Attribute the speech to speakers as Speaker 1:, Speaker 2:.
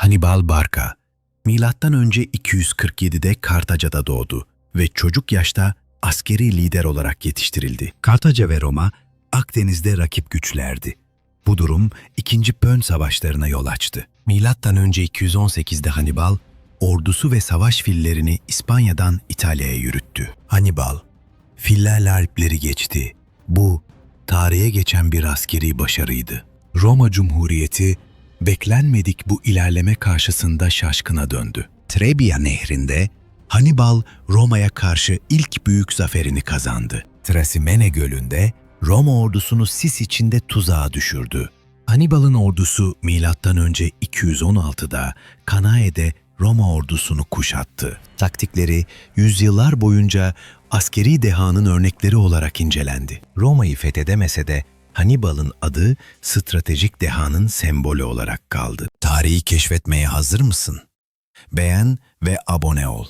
Speaker 1: Hannibal Barca, milattan önce 247'de Kartaca'da doğdu ve çocuk yaşta askeri lider olarak yetiştirildi. Kartaca ve Roma Akdeniz'de rakip güçlerdi. Bu durum 2. Pön savaşlarına yol açtı. Milattan önce 218'de Hannibal ordusu ve savaş fillerini İspanya'dan İtalya'ya yürüttü. Hannibal fillerle Alpleri geçti. Bu tarihe geçen bir askeri başarıydı. Roma Cumhuriyeti beklenmedik bu ilerleme karşısında şaşkına döndü. Trebia nehrinde Hannibal Roma'ya karşı ilk büyük zaferini kazandı. Trasimene gölünde Roma ordusunu sis içinde tuzağa düşürdü. Hannibal'ın ordusu önce 216'da Kanae'de Roma ordusunu kuşattı. Taktikleri yüzyıllar boyunca askeri dehanın örnekleri olarak incelendi. Roma'yı fethedemese de Hannibal'ın adı stratejik dehanın sembolü olarak kaldı. Tarihi keşfetmeye hazır mısın? Beğen ve abone ol.